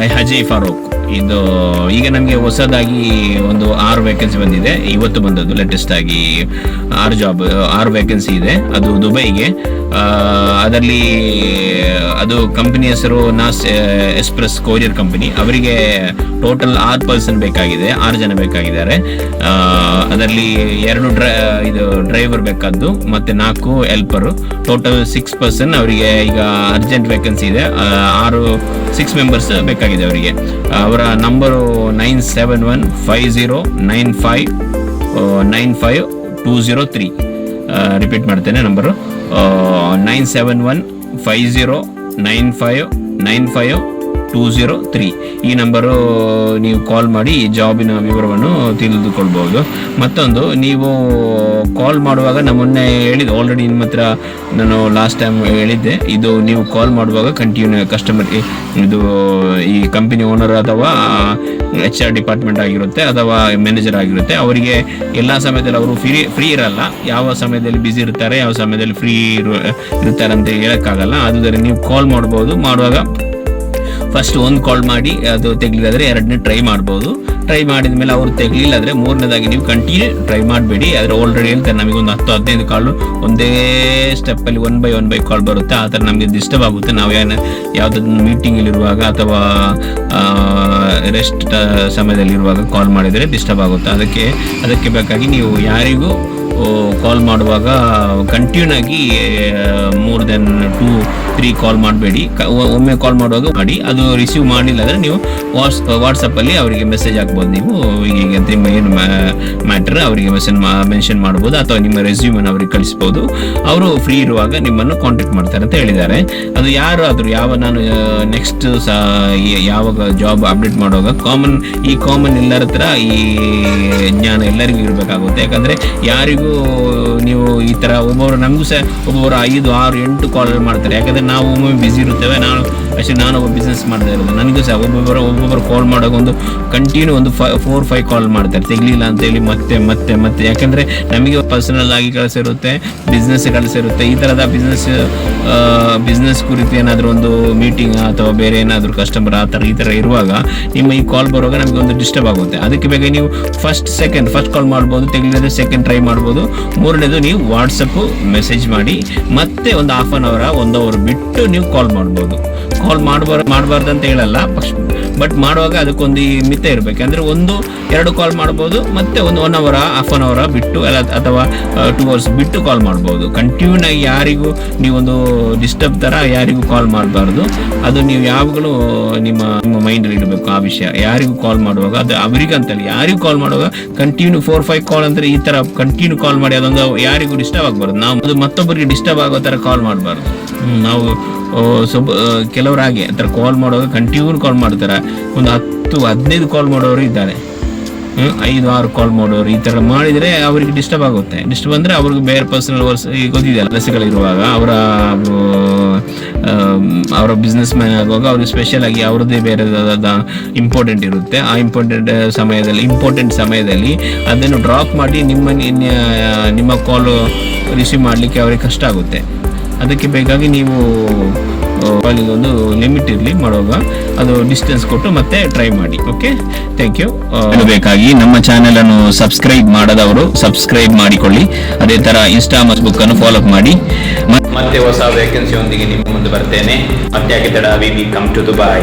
はい、ハジーファロー ಇದು ಈಗ ನಮಗೆ ಹೊಸದಾಗಿ ಒಂದು ಆರು ವೇಕೆನ್ಸಿ ಬಂದಿದೆ. ಇವತ್ತು ಬಂದದ್ದು ಲೇಟೆಸ್ಟ್ ಆಗಿ ಆರು ಜಾಬ್ ಆರು ವೇಕೆನ್ಸಿ ಇದೆ. ಅದು ದುಬೈಗೆ. ಅದರಲ್ಲಿ ಅದು ಕಂಪನಿ ಹೆಸರು ನಾಸ್ ಎಕ್ಸ್ಪ್ರೆಸ್ ಕೊರಿಯರ್ ಕಂಪನಿ ಅವರಿಗೆ ಟೋಟಲ್ ಆರು ಪರ್ಸನ್ ಬೇಕಾಗಿದೆ, ಆರು ಜನ ಬೇಕಾಗಿದ್ದಾರೆ. ಅದರಲ್ಲಿ ಎರಡು ಡ್ರೈ, ಇದು ಡ್ರೈವರ್ ಬೇಕಾದ್ದು, ಮತ್ತೆ ನಾಲ್ಕು ಹೆಲ್ಪರು ಟೋಟಲ್ ಸಿಕ್ಸ್ ಪರ್ಸನ್ ಅವರಿಗೆ ಈಗ ಅರ್ಜೆಂಟ್ ವೇಕೆನ್ಸಿ ಇದೆ. ಆರು ಸಿಕ್ಸ್ ಮೆಂಬರ್ಸ್ ಬೇಕಾಗಿದೆ ಅವರಿಗೆ. ಅವರ number nine seven one five zero nine five nine five two zero three repeat ಮಾಡ್ತೇನೆ number nine seven one five zero nine five nine five two zero three ಈ number ನೀವು call ಮಾಡಿ ಜಾಬಿನ ವಿವರವನ್ನು ತಿಳಿದುಕೊಳ್ಬೋದು ಮತ್ತೊಂದು, ನೀವು ಕಾಲ್ ಮಾಡುವಾಗ ನಾನು ಮೊನ್ನೆ ಹೇಳಿದೆ ಆಲ್ರೆಡಿ ನಿಮ್ಮ ಹತ್ರ ನಾನು ಲಾಸ್ಟ್ ಟೈಮ್ ಹೇಳಿದ್ದೆ. ಇದು ನೀವು ಕಾಲ್ ಮಾಡುವಾಗ ಕಂಟಿನ್ಯೂ ಕಸ್ಟಮರ್ ಇದು ಈ ಕಂಪನಿ ಓನರ್ ಅಥವಾ ಎಚ್ ಆರ್ ಡಿಪಾರ್ಟ್ಮೆಂಟ್ ಆಗಿರುತ್ತೆ, ಅಥವಾ ಮ್ಯಾನೇಜರ್ ಆಗಿರುತ್ತೆ. ಅವರಿಗೆ ಎಲ್ಲ ಸಮಯದಲ್ಲಿ ಅವರು ಫ್ರೀ ಫ್ರೀ ಇರಲ್ಲ. ಯಾವ ಸಮಯದಲ್ಲಿ ಬ್ಯುಸಿ ಇರ್ತಾರೆ, ಯಾವ ಸಮಯದಲ್ಲಿ ಫ್ರೀ ಇರ್ತಾರೆ ಅಂತ ಹೇಳಕ್ಕಾಗಲ್ಲ. ಆದುದರಿಂದ ನೀವು ಕಾಲ್ ಮಾಡ್ಬೋದು. ಮಾಡುವಾಗ ಫಸ್ಟ್ ಒಂದು ಕಾಲ್ ಮಾಡಿ, ಅದು ತೆಗ್ಲಿಲ್ಲಾದ್ರೆ ಎರಡನೇ ಟ್ರೈ ಮಾಡ್ಬೋದು. ಟ್ರೈ ಮಾಡಿದ ಮೇಲೆ ಅವ್ರು ತೆಗ್ಲಿಲ್ಲ ಅಂದ್ರೆ ಮೂರನೇದಾಗಿ ನೀವು ಕಂಟಿನ್ಯೂ ಟ್ರೈ ಮಾಡಬೇಡಿ. ಆದರೆ ಆಲ್ರೆಡಿ ಹೇಳ್ತಾರೆ ನಮಗೆ ಒಂದು ಹತ್ತು, ಹದಿನೈದು ಕಾಲ್ ಒಂದೇ ಸ್ಟೆಪ್ಪಲ್ಲಿ one by one by call ಬರುತ್ತೆ. ಆ ಥರ ನಮಗೆ ಡಿಸ್ಟರ್ಬ್ ಆಗುತ್ತೆ ನಾವು ಏನು ಯಾವುದಾದ್ರು ಮೀಟಿಂಗ್ ಇರುವಾಗ ಅಥವಾ ರೆಸ್ಟ್ ಸಮಯದಲ್ಲಿರುವಾಗ ಕಾಲ್ ಮಾಡಿದರೆ ಡಿಸ್ಟರ್ಬ್ ಆಗುತ್ತೆ. ಅದಕ್ಕೆ ಅದಕ್ಕೆ ಬೇಕಾಗಿ ನೀವು ಯಾರಿಗೂ ಕಾಲ್ ಮಾಡುವಾಗ ಕಂಟಿನ್ಯೂ ಆಗಿ more than two three call ಮಾಡಬೇಡಿ. ಒಮ್ಮೆ ಕಾಲ್ ಮಾಡುವಾಗ ಮಾಡಿ, ಅದು ರಿಸೀವ್ ಮಾಡಿಲ್ಲ ಅಂದರೆ ನೀವು ವಾಟ್ಸ್ ವಾಟ್ಸಪ್ಪಲ್ಲಿ ಅವರಿಗೆ ಮೆಸೇಜ್ ಹಾಕ್ಬೋದು ನೀವು. ಈಗ ನಿಮ್ಮ ಏನು ಮ್ಯಾಟರ್ ಅವರಿಗೆ ಮೆಸೇಜ್ ಮೆನ್ಷನ್ ಮಾಡ್ಬೋದು ಅಥವಾ ನಿಮ್ಮ ರೆಸ್ಯೂಮನ್ನು ಅವರಿಗೆ ಕಳಿಸ್ಬೋದು. ಅವರು ಫ್ರೀ ಇರುವಾಗ ನಿಮ್ಮನ್ನು ಕಾಂಟ್ಯಾಕ್ಟ್ ಮಾಡ್ತಾರೆ ಅಂತ ಹೇಳಿದ್ದಾರೆ. ಅದು ಯಾರು ಆದರೂ ಯಾವ ನಾನು ನೆಕ್ಸ್ಟ್ ಯಾವಾಗ ಜಾಬ್ ಅಪ್ಡೇಟ್ ಮಾಡುವಾಗ ಕಾಮನ್ ಈ ಕಾಮನ್ ಎಲ್ಲರ ಹತ್ರ ಈ ಜ್ಞಾನ ಎಲ್ಲರಿಗೂ ಇರಬೇಕಾಗುತ್ತೆ. ಯಾಕಂದರೆ ಯಾರಿಗೂ ನೀವು ಈ ಥರ ಒಬ್ಬೊಬ್ಬರು ನಮಗೂ ಸಹ ಒಬ್ಬೊಬ್ಬರು ಐದು, ಆರು, ಎಂಟು ಕಾಲ್ ಮಾಡ್ತಾರೆ. ಯಾಕಂದರೆ ನಾವು ಒಮ್ಮೊಮ್ಮೆ ಬ್ಯುಸಿ ಇರುತ್ತೇವೆ. ನಾನು ಅಷ್ಟೇ ನಾನು ಒಬ್ಬ ಬಿಸ್ನೆಸ್ ಮಾಡ್ತಾ ಇರೋದು. ನನಗೂ ಸಹ ಒಬ್ಬೊಬ್ಬರು ಒಬ್ಬೊಬ್ಬರು ಕಾಲ್ ಮಾಡುವಾಗ ಒಂದು ಕಂಟಿನ್ಯೂ ಒಂದು ಫೈ ಫೋರ್ ಫೈವ್ ಕಾಲ್ ಮಾಡ್ತಾರೆ. ತೆಗಲಿಲ್ಲ ಅಂತೇಳಿ ಮತ್ತೆ ಮತ್ತೆ ಮತ್ತೆ. ಯಾಕಂದರೆ ನಮಗೆ ಪರ್ಸನಲ್ ಆಗಿ ಕೆಲಸ ಇರುತ್ತೆ ಬಿಸ್ನೆಸ್ ಕೆಲಸ ಇರುತ್ತೆ ಈ ಥರದ ಬಿಸ್ನೆಸ್ ಬಿಸ್ನೆಸ್ ಕುರಿತು ಏನಾದರೂ ಒಂದು ಮೀಟಿಂಗ್ ಅಥವಾ ಬೇರೆ ಏನಾದರೂ ಕಸ್ಟಮರ್ ಆ ಥರ ಈ ಥರ ಇರುವಾಗ ನಿಮ್ಮ ಈ ಕಾಲ್ ಬರುವಾಗ ನಮಗೆ ಒಂದು ಡಿಸ್ಟರ್ಬ್ ಆಗುತ್ತೆ. ಅದಕ್ಕೆ ಬೇಕಾಗಿ ನೀವು ಫಸ್ಟ್ ಸೆಕೆಂಡ್ ಫಸ್ಟ್ ಕಾಲ್ ಮಾಡ್ಬೋದು. ತೆಗಿಲಿದ್ರೆ ಸೆಕೆಂಡ್ ಟ್ರೈ ಮಾಡ್ಬೋದು. ಮೂರನೇದು ನೀವು ವಾಟ್ಸಪ್ಪು ಮೆಸೇಜ್ ಮಾಡಿ, ಮತ್ತೆ ಒಂದು ಹಾಫ್ ಅನ್ ಅವರ್ ಒಂದು ಅವರ್ ಬಿಟ್ಟು ನೀವು ಕಾಲ್ ಮಾಡ್ಬೋದು. ಕಾಲ್ ಮಾಡಬಾರ ಮಾಡಬಾರ್ದು ಅಂತ ಹೇಳಲ್ಲ ಬಟ್ ಮಾಡುವಾಗ ಅದಕ್ಕೊಂದು ಈ ಮಿತ ಇರಬೇಕು. ಅಂದರೆ ಒಂದು ಎರಡು ಕಾಲ್ ಮಾಡ್ಬೋದು, ಮತ್ತೆ ಒಂದು ಒನ್ ಅವರ ಹಾಫ್ ಅನ್ ಅವರ ಬಿಟ್ಟು ಎಲ್ಲ ಅಥವಾ ಟೂ ಅವರ್ಸ್ ಬಿಟ್ಟು ಕಾಲ್ ಮಾಡ್ಬೋದು. ಕಂಟಿನ್ಯೂ ಆಗಿ ಯಾರಿಗೂ ನೀವೊಂದು ಡಿಸ್ಟರ್ಬ್ ಥರ ಯಾರಿಗೂ ಕಾಲ್ ಮಾಡಬಾರ್ದು. ಅದು ನೀವು ಯಾವಾಗಲೂ ನಿಮ್ಮ ನಿಮ್ಮ ಮೈಂಡಲ್ಲಿ ಇಡಬೇಕು ಆ ವಿಷಯ. ಯಾರಿಗೂ ಕಾಲ್ ಮಾಡುವಾಗ, ಅದು ಅವರಿಗೆ ಯಾರಿಗೂ ಕಾಲ್ ಮಾಡುವಾಗ ಕಂಟಿನ್ಯೂ ಫೋರ್ ಫೈವ್ ಕಾಲ್ ಅಂದರೆ ಈ ಥರ ಕಂಟಿನ್ಯೂ ಕಾಲ್ ಮಾಡಿ ಅದೊಂದು ಯಾರಿಗೂ ಡಿಸ್ಟರ್ಬ್ ಆಗಬಾರ್ದು. ನಾವು, ಅದು ಮತ್ತೊಬ್ಬರಿಗೆ ಡಿಸ್ಟರ್ಬ್ ಆಗೋ ಥರ ಕಾಲ್ ಮಾಡಬಾರ್ದು. ನಾವು ಸ್ವಲ್ಪ ಕೆಲವರಾಗೆ, ಆ ಥರ ಕಾಲ್ ಮಾಡುವಾಗ ಕಂಟಿನ್ಯೂ ಕಾಲ್ ಮಾಡ್ತಾರೆ? ಒಂದು ಹತ್ತು, ಹದಿನೈದು ಕಾಲ್ ಮಾಡೋರು ಇದ್ದಾರೆ. ಐದು, ಆರು ಕಾಲ್ ಮಾಡೋರು ಈ ಥರ ಮಾಡಿದರೆ ಅವರಿಗೆ ಡಿಸ್ಟರ್ಬ್ ಆಗುತ್ತೆ. ಡಿಸ್ಟರ್ಬ್ ಅಂದರೆ ಅವ್ರಿಗೆ ಬೇರೆ ಪರ್ಸನಲ್ ವರ್ಸ್ ಗೊತ್ತಿದೆ ಕೆಲಸಗಳಿರುವಾಗ ಅವರ ಅವರ ಬಿಸ್ನೆಸ್ ಮ್ಯಾನ್ ಆಗುವಾಗ ಅವ್ರಿಗೆ ಸ್ಪೆಷಲ್ ಆಗಿ ಅವ್ರದ್ದೇ ಬೇರೆ ಇಂಪಾರ್ಟೆಂಟ್ ಇರುತ್ತೆ. ಆ ಇಂಪಾರ್ಟೆಂಟ್ ಸಮಯದಲ್ಲಿ ಇಂಪಾರ್ಟೆಂಟ್ ಸಮಯದಲ್ಲಿ ಅದನ್ನು ಡ್ರಾಪ್ ಮಾಡಿ ನಿಮ್ಮ ನಿಮ್ಮ ಕಾಲು ರಿಸೀವ್ ಮಾಡಲಿಕ್ಕೆ ಅವರಿಗೆ ಕಷ್ಟ ಆಗುತ್ತೆ. ಅದಕ್ಕೆ ಬೇಕಾಗಿ ನೀವು ಒಂದು ಲಿಮಿಟ್ ಇರಲಿ ಮಾಡುವಾಗ ಅದು ಡಿಸ್ಟೆನ್ಸ್ ಕೊಟ್ಟು ಮತ್ತೆ ಟ್ರೈ ಮಾಡಿ ಓಕೆ ಥ್ಯಾಂಕ್ ಯು ಬೇಕಾಗಿ ನಮ್ಮ ಚಾನೆಲ್ ಅನ್ನು ಸಬ್ಸ್ಕ್ರೈಬ್ ಮಾಡದವರು ಸಬ್ಸ್ಕ್ರೈಬ್ ಮಾಡಿಕೊಳ್ಳಿ. ಅದೇ ತರ ಇನ್ಸ್ಟಾ ಬುಕ್ ಅನ್ನು ಫಾಲೋ ಮಾಡಿ. ಮತ್ತೆ ಹೊಸ ವೇಕೆನ್ಸಿ ಒಂದಿಗೆ ನಿಮ್ಮ ಮುಂದೆ ಬರ್ತೇನೆ. ಮತ್ತೆ ಯಾಕೆ ತಡ ವಿ ಕಮ್ ಟು ದುಬೈ